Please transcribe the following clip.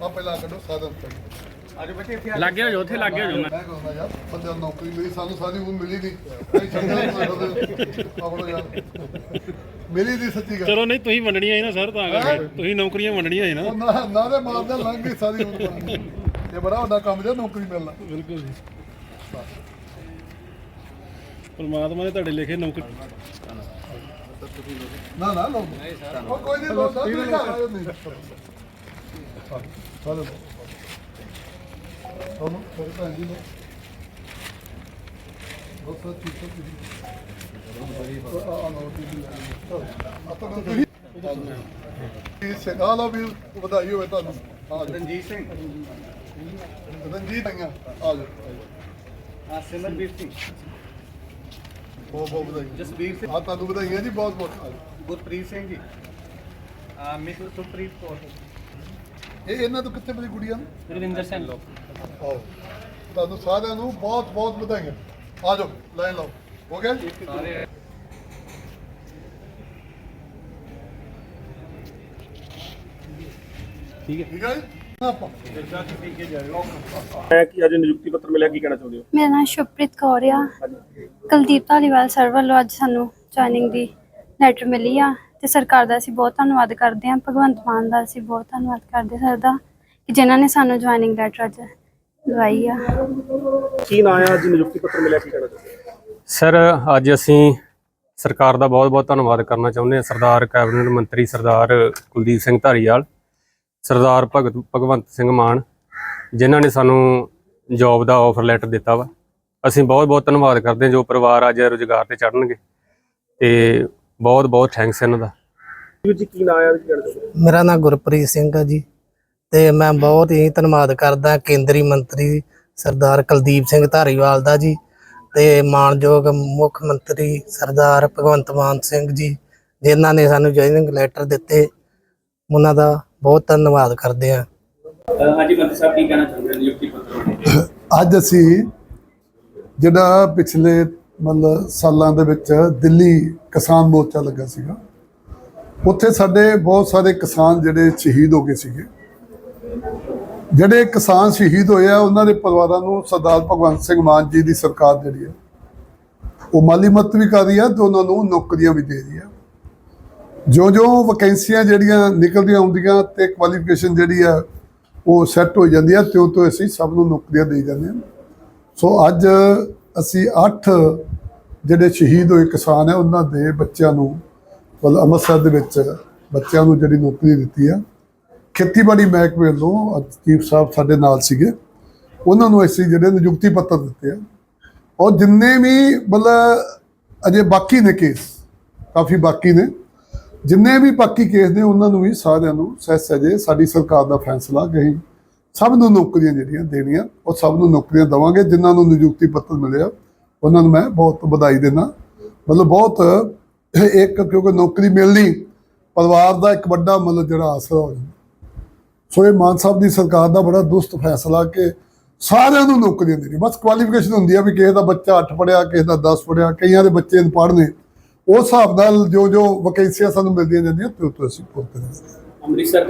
ਆ ਪਹਿਲਾਂ ਕੱਢੋ ਸਾਧਨ ਅੱਜ ਬੱਚੇ ਇੱਥੇ ਲੱਗੇ ਹੋ ਜੋ ਉੱਥੇ ਲੱਗੇ ਹੋ ਜੋ ਮੈਂ। ਕਹਿੰਦਾ ਯਾਰ ਬੰਦੇ ਨੂੰ ਨੌਕਰੀ ਮਿਲੀ ਸਾਨੂੰ ਸਾਰੀ ਉਮਰ ਮਿਲੀ ਨਹੀਂ ਅਸੀਂ ਛੱਡਿਆ ਆਪਣਾ ਯਾਰ ਮਿਲੀ ਦੀ ਸੱਚੀ ਗੱਲ। ਚਲੋ ਨਹੀਂ ਤੁਸੀਂ ਵੰਡਣੀਆਂ ਸੀ ਨਾ ਸਰ ਤਾਂ ਕਰਕੇ। ਤੁਸੀਂ ਨੌਕਰੀਆਂ ਵੰਡਣੀਆਂ ਸੀ ਨਾ। ਉਹ ਨਾ ਨਾ ਦੇ ਮਾਰਦੇ ਲੰਘ ਗਈ ਸਾਰੀ ਉਮਰ। ਇਹ ਬੜਾ ਵੱਡਾ ਕੰਮ ਜੇ ਨੌਕਰੀ ਮਿਲਣਾ ਬਿਲਕੁਲ ਜੀ। ਪਰਮਾਤਮਾ ਨੇ ਤੁਹਾਡੇ ਲਿਖੇ ਨੌਕਰੀ ਨਾ ਨਾ ਉਹ ਕੋਈ ਨਹੀਂ ਲੋ ਤੁਸੀਂ ਘਰ ਆਇਓ ਨਹੀਂ ਚਲੋ ਚਲੋ ਫਿਰ ਭੈਣ ਜੀ ਲਓ ਬਹੁਤ ਤੁਸੀਂ ਵੀ ਵਧਾਈ ਹੋਵੇ ਤੁਹਾਨੂੰ ਆ ਰਣਜੀਤ ਸਿੰਘ। ਰਣਜੀਤ ਆਈਆਂ ਆ ਜਾਓ। ਆ ਸਿਮਰਵੀਰ ਸਿੰਘ। ਬਹੁਤ ਬਹੁਤ ਵਧਾਈ ਜਸਵੀਰ ਸਿੰਘ। ਆ ਤੁਹਾਨੂੰ ਵਧਾਈਆਂ ਜੀ ਬਹੁਤ ਬਹੁਤ। ਗੁਰਪ੍ਰੀਤ ਸਿੰਘ ਜੀ। ਆ ਮਿਸ ਸੁਪ੍ਰੀਤ ਕੌਰ। ਇਹ ਇਹਨਾਂ ਤੋਂ ਕਿੱਥੇ ਮੇਰੀ ਗੁੜੀਆ ਨੂੰ? ਰਵਿੰਦਰ ਸਿੰਘ। ਲੋਕ ਆਓ। ਤੁਹਾਨੂੰ ਸਾਰਿਆਂ ਨੂੰ ਬਹੁਤ ਬਹੁਤ ਵਧਾਈਆਂ। ਆ ਜਾਓ ਲਾਈਨ ਲਾਓ। ਹੋ ਗਿਆ? ਜੀ ਠੀਕ ਹੈ ਜੀ? ਆਪਾਂ। ਹੈ ਕਿ ਅੱਜ ਨਿਯੁਕਤੀ ਪੱਤਰ ਮਿਲਿਆ ਕੀ ਕਹਿਣਾ ਚਾਹੁੰਦੇ ਹੋ? ਮੇਰਾ ਨਾਮ ਸ਼ੁਭਪ੍ਰੀਤ ਕੌਰ ਆ। ਕੁਲਦੀਪ ਧਾਲੀਵਾਲ ਸਰ ਵੱਲੋਂ ਅੱਜ ਸਾਨੂੰ ਜੁਆਇਨਿੰਗ ਦੀ ਲੈਟਰ ਮਿਲੀ ਆ। ਤੇ ਸਰਕਾਰ ਦਾ ਅਸੀਂ ਬਹੁਤ ਧੰਨਵਾਦ ਕਰਦੇ ਹਾਂ ਭਗਵੰਤ ਮਾਨ ਦਾ ਅਸੀਂ ਬਹੁਤ ਧੰਨਵਾਦ ਕਰਦੇ ਸਰ ਦਾ ਕਿ ਜਿਨ੍ਹਾਂ ਨੇ ਸਾਨੂੰ ਜੁਆਇਨਿੰਗ ਲੈਟਰ ਅੱਜ ਦਵਾਈ ਆ। ਕੀ ਨਾਂ ਹੈ ਅੱਜ ਨਿਯੁਕਤੀ ਪੱਤਰ ਮਿਲਿਆ ਕੀ ਕਹਿਣਾ ਚਾਹੁੰਦੇ ਸਰ ਅੱਜ ਅਸੀਂ ਸਰਕਾਰ ਦਾ ਬਹੁਤ-ਬਹੁਤ ਧੰਨਵਾਦ ਕਰਨਾ ਚਾਹੁੰਦੇ ਹਾਂ ਸਰਦਾਰ ਕੈਬਨਿਟ ਮੰਤਰੀ ਸਰਦਾਰ ਕੁਲਦੀਪ ਸਿੰਘ ਧਾਰੀਵਾਲ ਸਰਦਾਰ ਭਗਤ ਭਗਵੰਤ ਸਿੰਘ ਮਾਨ ਜਿਨ੍ਹਾਂ ਨੇ ਸਾਨੂੰ ਜੌਬ ਦਾ ਆਫਰ ਲੈਟਰ ਦਿੱਤਾ ਵਾ। ਅਸੀਂ ਬਹੁਤ-ਬਹੁਤ ਧੰਨਵਾਦ ਕਰਦੇ ਹਾਂ ਜੋ ਪਰਿਵਾਰ ਅੱਜ ਰੁਜ਼ਗਾਰ ਤੇ ਚੜਨਗੇ ਤੇ ਬਹੁਤ-ਬਹੁਤ ਥੈਂਕਸ ਇਹਨਾਂ ਦਾ। ਵੀਰ ਜੀ ਕੀ ਨਾਂ ਹੈ ਚਾਹੁੰਦੇ ਹੋ? ਮੇਰਾ ਨਾਮ ਗੁਰਪ੍ਰੀਤ ਸਿੰਘ ਹੈ ਜੀ ਤੇ ਮੈਂ ਬਹੁਤ ਹੀ ਧੰਨਵਾਦ ਕਰਦਾ ਕੇਂਦਰੀ ਮੰਤਰੀ ਸਰਦਾਰ ਕੁਲਦੀਪ ਸਿੰਘ ਧਾਰੀਵਾਲ ਦਾ ਜੀ ਤੇ ਮਾਨਯੋਗ ਮੁੱਖ ਮੰਤਰੀ ਸਰਦਾਰ ਭਗਵੰਤ ਮਾਨ ਸਿੰਘ ਜੀ ਜਿਨ੍ਹਾਂ ਨੇ ਸਾਨੂੰ ਜੁਆਇਨਿੰਗ ਲੈਟਰ ਦਿੱਤੇ। ਉਹਨਾਂ ਦਾ ਬਹੁਤ ਧੰਨਵਾਦ ਕਰਦੇ ਹਾਂ। ਹਾਂਜੀ ਮੰਤਰੀ ਸਾਹਿਬ ਕੀ ਕਹਿਣਾ ਚਾਹੁੰਦੇ ਹੋ? ਨਿਯੁਕਤੀ ਪੱਤਰ ਅੱਜ ਅਸੀਂ ਜਿਹੜਾ ਪਿਛਲੇ ਮਤਲਬ ਸਾਲਾਂ ਦੇ ਵਿੱਚ ਦਿੱਲੀ ਕਿਸਾਨ ਮੋਰਚਾ ਲੱਗਾ ਸੀਗਾ। ਉੱਥੇ ਸਾਡੇ ਬਹੁਤ ਸਾਰੇ ਕਿਸਾਨ ਜਿਹੜੇ ਸ਼ਹੀਦ ਹੋ ਗਏ ਸੀਗੇ। ਜਿਹੜੇ ਕਿਸਾਨ ਸ਼ਹੀਦ ਹੋਏ ਆ, ਉਹਨਾਂ ਦੇ ਪਰਿਵਾਰਾਂ ਨੂੰ ਸਰਦਾਰ ਭਗਵੰਤ ਸਿੰਘ ਮਾਨ ਜੀ ਦੀ ਸਰਕਾਰ ਜਿਹੜੀ ਹੈ ਉਹ ਮਾਲੀ ਮਦਦ ਵੀ ਕਰ ਰਹੀ ਹੈ ਤੇ ਉਹਨਾਂ ਨੂੰ ਨੌਕਰੀਆਂ ਵੀ ਦੇ ਰਹੀ ਹੈ ਜੋ ਜੋ ਵੈਕੈਂਸੀਆਂ ਜਿਹੜੀਆਂ ਨਿਕਲਦੀਆਂ ਆਉਂਦੀਆਂ ਤੇ ਕੁਆਲੀਫਿਕੇਸ਼ਨ ਜਿਹੜੀ ਆ, ਉਹ ਸੈੱਟ ਹੋ ਜਾਂਦੀ ਆ ਤਿਉਂ ਤੋਂ ਅਸੀਂ ਸਭ ਨੂੰ ਨੌਕਰੀਆਂ ਦੇ ਜਾਂਦੇ ਹਾਂ ਸੋ ਅੱਜ ਅਸੀਂ 8 ਜਿਹੜੇ ਸ਼ਹੀਦ ਹੋਏ ਕਿਸਾਨ ਆ ਉਹਨਾਂ ਦੇ ਬੱਚਿਆਂ ਨੂੰ ਮਤਲਬ ਅੰਮ੍ਰਿਤਸਰ ਦੇ ਵਿੱਚ ਬੱਚਿਆਂ ਨੂੰ ਜਿਹੜੀ ਨੌਕਰੀ ਦਿੱਤੀ ਆ। ਖੇਤੀਬਾੜੀ ਮਹਿਕਮੇ ਵੱਲੋਂ ਅੱਜ ਚੀਫ ਸਾਹਿਬ ਸਾਡੇ ਨਾਲ ਸੀਗੇ। ਉਹਨਾਂ ਨੂੰ ਅਸੀਂ ਜਿਹੜੇ ਨਿਯੁਕਤੀ ਪੱਤਰ ਦਿੱਤੇ ਆ। ਔਰ ਜਿੰਨੇ ਵੀ ਮਤਲਬ ਅਜੇ ਬਾਕੀ ਨੇ ਕੇਸ ਕਾਫੀ ਬਾਕੀ ਨੇ। ਜਿੰਨੇ ਵੀ ਬਾਕੀ ਕੇਸ ਨੇ, ਉਹਨਾਂ ਨੂੰ ਵੀ ਸਾਰਿਆਂ ਨੂੰ ਸਹਿ ਸਜੇ ਸਾਡੀ ਸਰਕਾਰ ਦਾ ਫੈਸਲਾ ਕਿ ਸਭ ਨੂੰ ਨੌਕਰੀਆਂ ਜਿਹੜੀਆਂ ਦੇਣੀਆਂ, ਉਹ ਸਭ ਨੂੰ ਨੌਕਰੀਆਂ ਦਵਾਂਗੇ, ਜਿਨ੍ਹਾਂ ਨੂੰ ਨਿਯੁਕਤੀ ਪੱਤਰ ਮਿਲਿਆ, ਉਹਨਾਂ ਨੂੰ ਮੈਂ ਬਹੁਤ ਵਧਾਈ ਦਿੰਦਾ। ਮਤਲਬ ਬਹੁਤ ਇੱਕ, ਕਿਉਂਕਿ ਨੌਕਰੀ ਮਿਲਣੀ ਪਰਿਵਾਰ ਦਾ ਇੱਕ ਵੱਡਾ ਮਤਲਬ ਜਿਹੜਾ ਆਸਰਾ ਹੋ ਜਾਂਦਾ। ਸੋ ਇਹ ਮਾਨ ਸਾਹਿਬ ਦੀ ਸਰਕਾਰ ਦਾ ਬੜਾ ਦੁਸਤ ਫੈਸਲਾ ਕਿ ਸਾਰਿਆਂ ਨੂੰ ਨੌਕਰੀਆਂ ਦੇਣੀ ਬਸ ਕੁਆਲੀਫਿਕੇਸ਼ਨ ਹੁੰਦੀ ਆ ਵੀ ਕਿਸੇ ਦਾ ਬੱਚਾ 8 ਪੜਿਆ ਕਿਸੇ ਦਾ 10 ਪੜਿਆ ਕਈਆਂ ਦੇ ਬੱਚੇ ਅਨਪੜ੍ਹ ਨੇ। ਉਸ ਹਿਸਾਬ ਨਾਲ ਜੋ ਜੋ ਵੈਕੈਂਸੀਆਂ ਸਾਨੂੰ ਮਿਲਦੀਆਂ ਜਾਂਦੀਆਂ, ਤੇ ਉਹ ਅਸੀਂ ਪੂਰ ਅੰਮ੍ਰਿਤਸਰ